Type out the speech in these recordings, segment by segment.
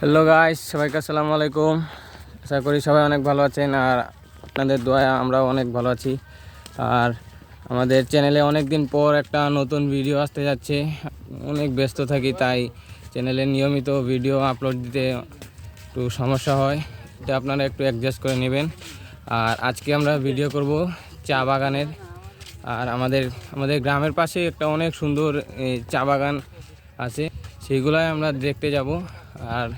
Hello guys সবাইকে আসসালামু আলাইকুম। আশা করি সবাই অনেক ভালো আছেন আর আপনাদের দোয়া আমরাও অনেক ভালো আছি। আর আমাদের চ্যানেলে অনেক দিন পর একটা নতুন ভিডিও আসতে যাচ্ছে। অনেক ব্যস্ত থাকি, তাই চ্যানেলে নিয়মিত ভিডিও আপলোড দিতে একটু সমস্যা হয়। এটা আপনারা একটু অ্যাডজাস্ট করে নেবেন। আর আজকে আমরা ভিডিও করব চা বাগানের। আর আমাদের আমাদের গ্রামের পাশে একটা অনেক সুন্দর চা বাগান আছে। সেইগুলাই আমরা দেখতে যাব। আর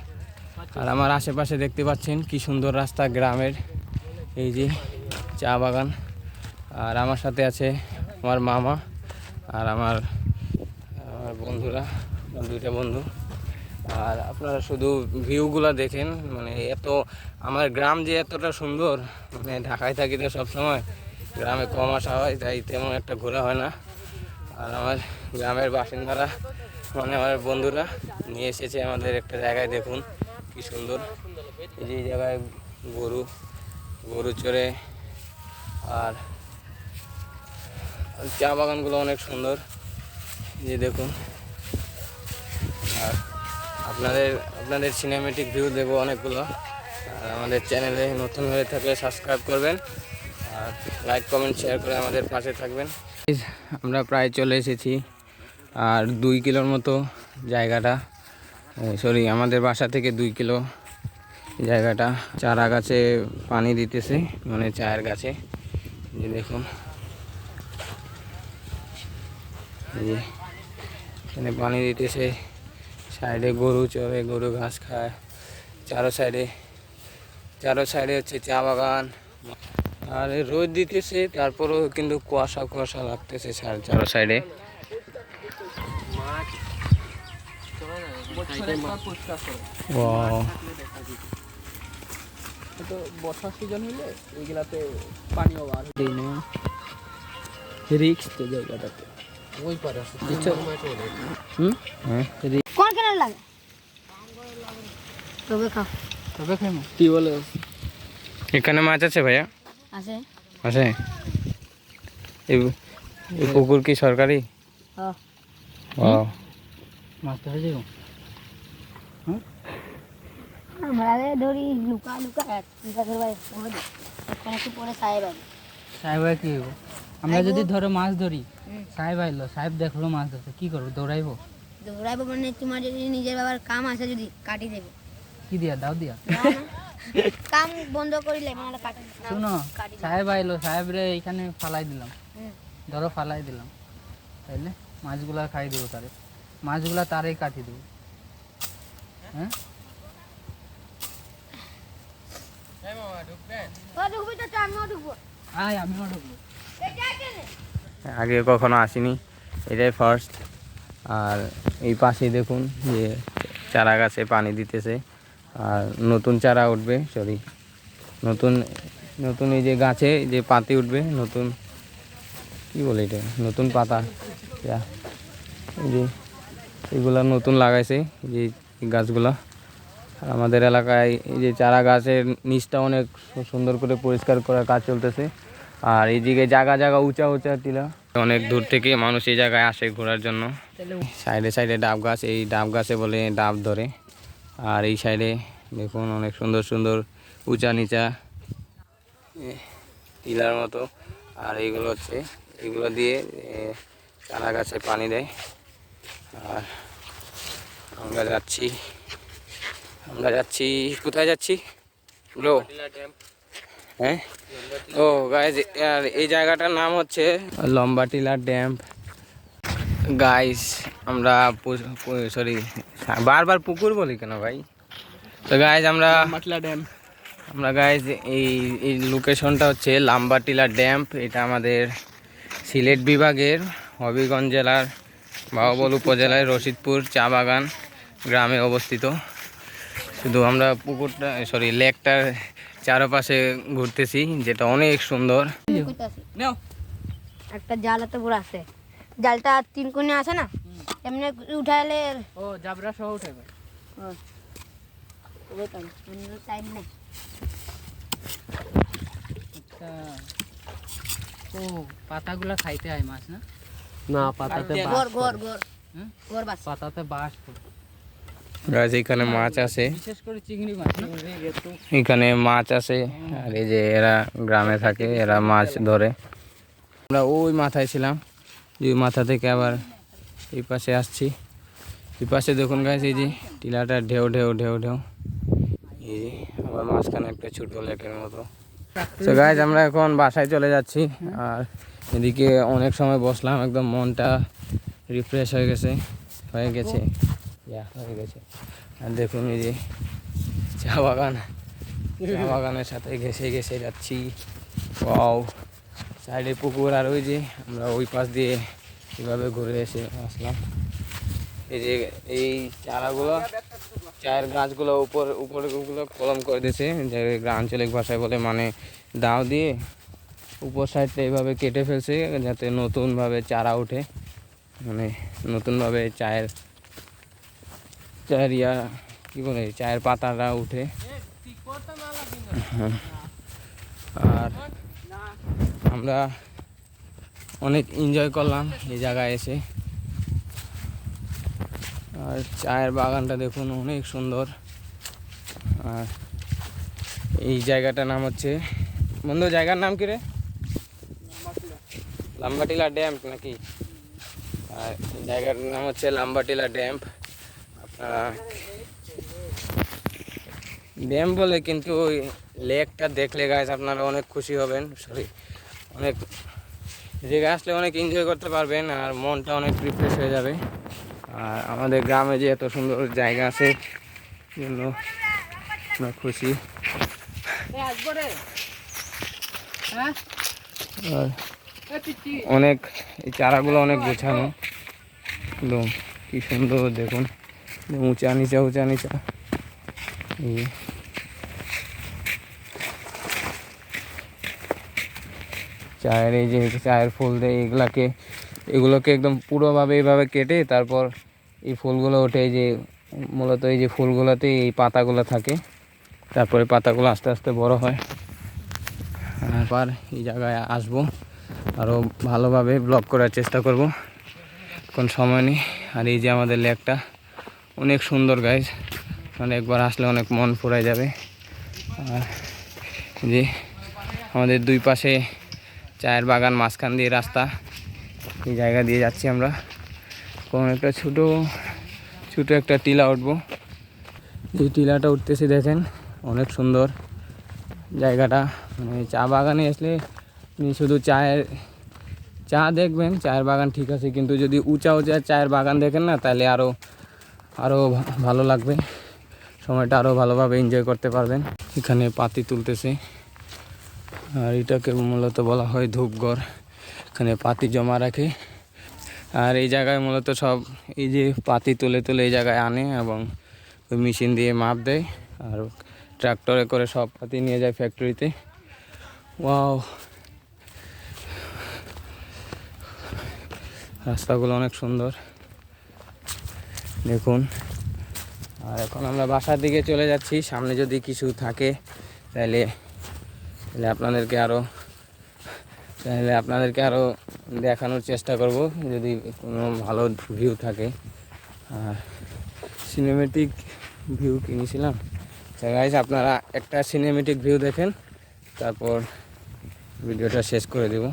আর আমার আশেপাশে দেখতে পাচ্ছেন কি সুন্দর রাস্তা গ্রামের। এই যে চা বাগান। আর আমার সাথে আছে আমার মামা আর আমার আমার বন্ধুরা, দুইটা বন্ধু। আর আপনারা শুধু ভিউগুলো দেখেন মানে এত, আমার গ্রাম যে এতটা সুন্দর মানে ঢাকায় থাকি তো সবসময়, গ্রামে কম আসা হয়, তাই তেমন একটা ঘোরা হয় না। আর আমার গ্রামের বাসিন্দারা মানে আমার বন্ধুরা নিয়ে এসেছে আমাদের একটা জায়গায়, দেখুন কি সুন্দর। এই যে জায়গায় গরু গরু চড়ে আর চা বাগানগুলো অনেক সুন্দর। যে দেখুন। আর আপনাদের আপনাদের সিনেমেটিক ভিউ দেবো অনেকগুলো। আর আমাদের চ্যানেলে নতুন হয়ে থাকলে সাবস্ক্রাইব করবেন। আর লাইক কমেন্ট শেয়ার করে আমাদের পাশে থাকবেন। আমরা প্রায় চলে এসেছি। আর দুই কিলোর মতো জায়গাটা সরি আমাদের বাসা থেকে দুই কিলো জায়গাটা। চারা গাছে পানি দিতেছে মানে চায়ের গাছে। যে দেখুন। যে এখানে পানি দিতেছে, সাইডে গরু চড়ে গরু ঘাস খায়। চারো সাইডে চারো সাইডে হচ্ছে চা বাগান। আর রোদ দিতেছে, তারপরেও কিন্তু কুয়াশা কুয়াশা লাগতেছে চার চারো সাইডে ও তো বর্ষার সিজন হলে এইগুলাতে পানিও বার দেই না রিক্স তো জায়গাটাতে। ওই পারে আছে। হুম? হ্যাঁ। কোন কেন লাগে? তবে খাও তবে খাইমো। কি বলে? এখানে মাছ আছে ভাইয়া? আছে। আছে? এই এই পুকুর কি সরকারি? হ্যাঁ। মাছ ধরে যাব আমরা ধরি লুকা লুকা এক লুকা কি পরে সাহেব আছে সাহেব কি হইব? আমরা যদি ধরো মাছ ধরি সাহেব আইলো সাহেব দেখল মাছ ধরতে কি করব দৌড়াইবো? দৌড়াইবো মানে তোমার যদি নিজের বাবার কাম আছে যদি কাটি দেবে। কি দিয়া দাও দিয়া। কাম বন্ধ করিলে মানে কাটি শুনো সাহেব আইলো সাহেব রে এইখানে ফালাই দিলাম। ধরো ফালাই দিলাম। তাইলে মাছগুলা খাই দেবো তারে। মাছগুলা তারেই কাটি দেবো। হ্যাঁ ও ঢুকবি তো আমিও ঢুকবো আয় আমিও ঢুকবো এটা কেনে আগে কখনো আসিনি। এটাই ফার্স্ট আর এই পাশে দেখুন যে চারা গাছে পানি দিতেছে। আর নতুন চারা উঠবে সরি নতুন নতুন এই যে গাছে যে পাতি উঠবে নতুন কি বলে এটা? নতুন পাতা। এই যে এগুলা নতুন লাগাইছে যে এই গাছগুলা। আর আমাদের এলাকায় এই যে চারা গাছের নিচটা অনেক সুন্দর করে পরিষ্কার করার কাজ চলতেছে। আর এইদিকে জায়গা জায়গা উঁচা উঁচা টিলা অনেক দূর থেকে মানুষ এই জায়গায় আসে ঘোরার জন্য। সাইডে সাইডে ডাব গাছ, এই ডাব গাছে বলে ডাব ধরে। আর এই সাইডে দেখুন অনেক সুন্দর সুন্দর উঁচা নিচা টিলার মতো। আর এইগুলো হচ্ছে এগুলো দিয়ে চারা গাছে পানি দেয়। আর আমরা যাচ্ছি। আমরা যাচ্ছি কোথায় যাচ্ছি? ব্রো হ্যাঁ? ও গাইজ আর এই জায়গাটার নাম হচ্ছে লম্বা টিলা ড্যাম। গাইস আমরা সরি বারবার পুকুর বলি কেন ভাই? তো গাইজ আমরা মাটলা ড্যাম। আমরা গাইজ এই এই লোকেশনটা হচ্ছে লাম্বাটিলা ড্যাম্প এটা আমাদের সিলেট বিভাগের হবিগঞ্জ জেলার বাহুবল উপজেলায় রশিদপুর চা বাগান গ্রামে অবস্থিত। শুধু আমরা পুকুরটা সরি লেকটার চারপাশে ঘুরতেছি যেটা অনেক সুন্দর। একটা জাল এত বড় আছে। জালটা তিন কোণে আছে না? এমনি উঠাইলে ও জাবরা সহ উঠাইবে টাইম নেই। আচ্ছা। ও পাতাগুলা খাইতে হয় মাছ না? না পাতাতে বাস ঘর ঘর ঘর ঘর বাস পাতাতে বাস। গাছ এখানে মাছ আছে? এখানে মাছ আছে আর এই যে এরা গ্রামে থাকে এরা মাছ ধরে। আমরা ওই মাথায় ছিলাম ওই মাথা থেকে আবার এই পাশে আসছি। এই পাশে দেখুন গাছ এই যে টিলাটা ঢেউ ঢেউ ঢেউ ঢেউ। এই যে আবার মাঝখানে একটা ছোটো লেকের মতো। তো গাছ আমরা এখন বাসায় চলে যাচ্ছি আর এদিকে অনেক সময় বসলাম একদম মনটা রিফ্রেশ হয়ে গেছে হয়ে গেছে। ইয়া হয়ে গেছে। আর দেখুন এই যে চা বাগান। চা বাগানের সাথে ঘেসে ঘেসে যাচ্ছি। ওয়াও সাইডে পুকুর আর ওই যে আমরা ওই পাশ দিয়ে এভাবে ঘুরে এসে আসলাম। এই যে এই চারাগুলো, চায়ের গাছগুলো উপর, উপরে গুলো কলম করে দিয়েছে। যে আঞ্চলিক ভাষায় বলে মানে দাও দিয়ে উপর সাইডটা এইভাবে কেটে ফেলছে, যাতে নতুনভাবে চারা ওঠে। মানে নতুনভাবে চায়ের চায়ের ইয়া কী বলে, চায়ের পাতাটা উঠে। হ্যাঁ। আর আমরা অনেক এনজয় করলাম এই জায়গায় এসে। আর চায়ের বাগানটা দেখুন, অনেক সুন্দর। আর এই জায়গাটার নাম হচ্ছে, বন্ধু, জায়গার নাম কি রে? লাম্বাটিলা ড্যাম্প নাকি? আর জায়গাটার নাম হচ্ছে লাম্বাটিলা ড্যাম্প ড্যাম বলে কিন্তু ওই লেকটা দেখলে গাছ আপনারা অনেক খুশি হবেন। সরি অনেক জায়গায় আসলে অনেক এনজয় করতে পারবেন আর মনটা অনেক রিফ্রেশ হয়ে যাবে। আর আমাদের গ্রামে যে এত সুন্দর জায়গা আছে জন্য আমরা খুশি। অনেক এই চারাগুলো অনেক গোছানো। একদম কি সুন্দর দেখুন। উঁচা নিচা উঁচা নিচা চায়ের এই যে চায়ের ফুল দেয় এগুলাকে, এগুলোকে একদম পুরোভাবে এইভাবে কেটে তারপর এই ফুলগুলো ওঠে যে, মূলত এই যে ফুলগুলোতে এই পাতাগুলো থাকে। তারপরে পাতাগুলো আস্তে আস্তে বড় হয়। আবার এই জায়গায় আসব। আরও ভালোভাবে ব্লগ করার চেষ্টা করব। কোন সময় নেই। আর এই যে আমাদের লেকটা। অনেক সুন্দর গাইজ মানে একবার আসলে অনেক মন ফুরাই যাবে। আর যে আমাদের দুই পাশে চায়ের বাগান মাঝখান দিয়ে রাস্তা, এই জায়গা দিয়ে যাচ্ছি আমরা। কোন একটা ছোটো ছোটো একটা টিলা উঠবো। যে টিলাটা উঠতেছে দেখেন, অনেক সুন্দর জায়গাটা। মানে চা বাগানে আসলে শুধু চায়ের, চা দেখবেন, চায়ের বাগান ঠিক আছে, কিন্তু যদি উঁচা উঁচা চায়ের বাগান দেখেন না, তাহলে আরও আরও ভালো লাগবে। সময়টা আরও ভালোভাবে এনজয় করতে পারবেন। এখানে পাতি তুলতেছে। আর এটাকে মূলত বলা হয় ধূপঘর এখানে পাতি জমা রাখে। আর এই জায়গায় মূলত সব এই যে পাতি তুলে তুলে এই জায়গায় আনে এবং ওই মেশিন দিয়ে মাপ দেয়। আর ট্রাক্টরে করে সব পাতি নিয়ে যায় ফ্যাক্টরিতে। ওয়াও! রাস্তাগুলো অনেক সুন্দর। দেখুন। আর এখন আমরা বাসার দিকে চলে যাচ্ছি। সামনে যদি কিছু থাকে, তাহলে তাহলে আপনাদেরকে আরও তাহলে আপনাদেরকে আরও দেখানোর চেষ্টা করব, যদি কোনো ভালো ভিউ থাকে। আর সিনেমেটিক ভিউ কিনেছিলাম। গাইজ আপনারা একটা সিনেমেটিক ভিউ দেখেন, তারপর ভিডিওটা শেষ করে দেব।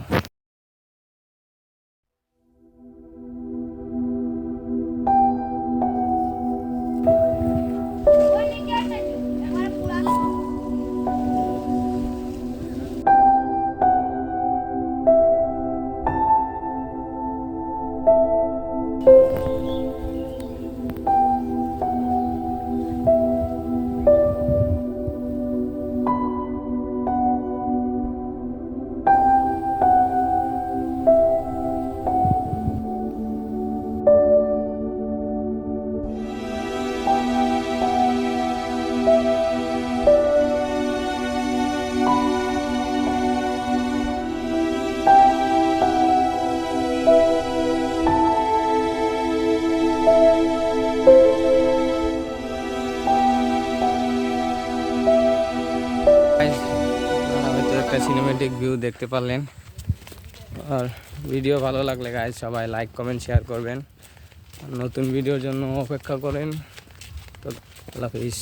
সিনেমেটিক ভিউ দেখতে পারলেন। আর ভিডিও ভালো লাগলে গাইজ সবাই লাইক কমেন্ট শেয়ার করবেন। নতুন ভিডিওর জন্য অপেক্ষা করেন। তো আল্লাহ হাফিজ।